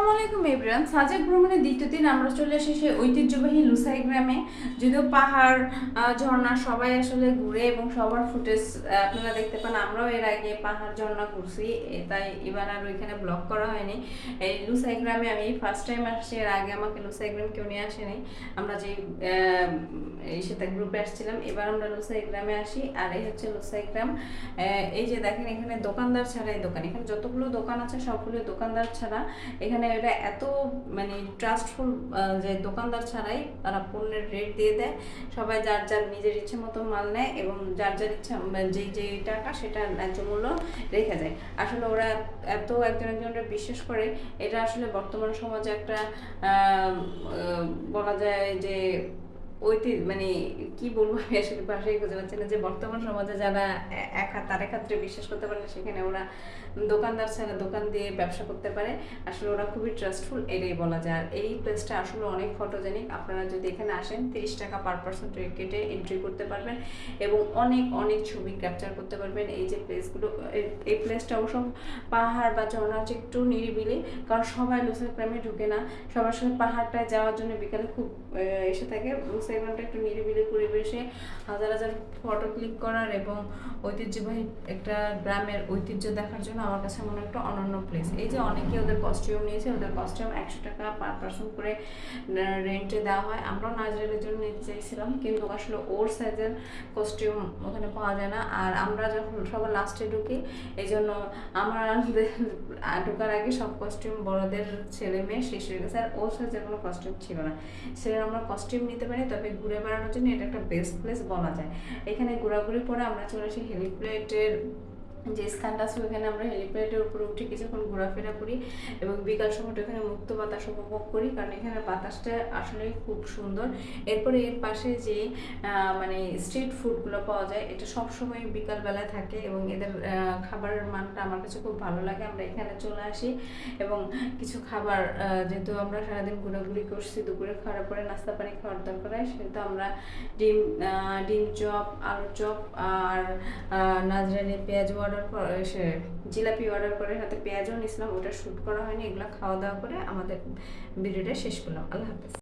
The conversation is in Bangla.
আসসালামু আলাইকুম এভরিওয়ান। সাজেক ভ্রমণের দ্বিতীয় দিন আমরা চলে এসেছি ঐতিহ্যবাহী লুসাই গ্রামে। যদিও পাহাড় ঝর্ণা সবাই আসলে ঘুরে এবং সবার ফুটেজ আপনারা দেখতে পান, আমরাও এর আগে পাহাড়, ঝর্ণা ঘুরছি তাই এবার আর ওইখানে ব্লগ করা হয়নি। এই লুসাই গ্রামে আমি ফার্স্ট টাইম আসছি, এর আগে আমাকে লুসাই গ্রাম কেউ নিয়ে আসেনি। আমরা যে এই সাথে গ্রুপে আসছিলাম, এবার আমরা লুসাই গ্রামে আসি, আর এই হচ্ছে লুসাই গ্রাম। এই যে দেখেন এখানে দোকানদার ছাড়া এই দোকান, এখানে যতগুলো দোকান আছে সবগুলো দোকানদার ছাড়া এখানে এটা এত মানে ট্রাস্টফুল যে দোকানদার ছাড়াই তারা পণ্যের রেট দিয়ে দেয়। সবাই যার যার নিজের ইচ্ছে মতো মাল নেয় এবং যার যার ইচ্ছা যেই যে টাকা সেটা ন্যায্য মূল্য রেখে যায় আসলে ওরা এত একজন একজনরা বিশ্বাস করে, এটা আসলে বর্তমান সমাজে একটা বলা যায় যে ঐতি মানে কি বলব আমি আসলে ভাষায় খুঁজে পাচ্ছি না যে বর্তমান সমাজে যারা এক হাত তার এক হাতে বিশ্বাস করতে পারে না, সেখানে ওরা দোকানদার ছাড়া দোকান দিয়ে ব্যবসা করতে পারে। আসলে ওরা খুবই ট্রাস্টফুল এটাই বলা যায়। আর এই প্লেসটা আসলে অনেক ফটোজেনিক আপনারা যদি এখানে আসেন তিরিশ টাকা পার পার্সন কেটে এন্ট্রি করতে পারবেন এবং অনেক অনেক ছবি ক্যাপচার করতে পারবেন। এই যে প্লেসগুলো এই- প্লেসটা অবশ্য পাহাড় বা ঝর্ণা হচ্ছে একটু নিরিবিলি কারণ সবাই লুসাই গ্রামে ঢুকে না। সবার সাথে পাহাড়টায় যাওয়ার জন্য বিকালে খুব এসে থাকে। গ্রামটা একটু নিরিবিলি পরিবেশে হাজার হাজার ফটো ক্লিক করার এবং ঐতিহ্যবাহী একটা গ্রামের ঐতিহ্য দেখার জন্য আমার কাছে মনে একটা অনন্য প্লেস এই যে অনেকে ওদের কস্টিউম নিয়েছে, ওদের কস্টিউম একশো টাকা পার পার্সন করে রেন্টে দেওয়া হয়। আমরাও নাজরের জন্য নিতে চাইছিলাম, কিন্তু আসলে ওর সাইজের কস্টিউম ওখানে পাওয়া যায় না। আর আমরা যখন সবার লাস্টে ঢুকি, এই জন্য আমার ঢোকার আগে সব কস্টিউম বড়দের ছেলে মেয়ে শেষ হয়ে গেছে। আর ওর সাইজের কোনো কস্টিউম ছিল না। সে আমরা কস্টিউম নিতে পারি তবে ঘুরে বেড়ানোর জন্য এটা একটা বেস্ট প্লেস বলা যায়। এখানে ঘোরাঘুরি পরে আমরা চলে আসি হেলিপ্লেটের যে স্থানটা আছে ওখানে আমরা হেলিপ্যাডের উপরে উঠে কিছুক্ষণ ঘোরাফেরা করি এবং বিকাল সময়টা এখানে মুক্ত বাতাস উপভোগ করি, কারণ এখানে বাতাসটা আসলে খুব সুন্দর। এরপরে এর পাশে যে মানে স্ট্রিট ফুডগুলো পাওয়া যায়, এটা সবসময় বিকালবেলায় থাকে এবং এদের খাবারের মানটা আমার কাছে খুব ভালো লাগে। আমরা এখানে চলে আসি এবং কিছু খাবার যেহেতু আমরা সারাদিন ঘোরাঘুরি করছি, দুপুরে খাওয়ার পরে নাস্তা পানি খাওয়ার দরকার হয়, সেহেতু আমরা ডিম ডিম চপ, আলুর চপ আর নাজরানি, পেঁয়াজ অর্ডার সে জিলাপি অর্ডার করে, সাথে পেঁয়াজও নিয়েছিলাম, ওটা শ্যুট করা হয়নি, এগুলো খাওয়া দাওয়া করে আমাদের ভিডিওটা শেষ করলাম। আল্লাহ হাফেজ।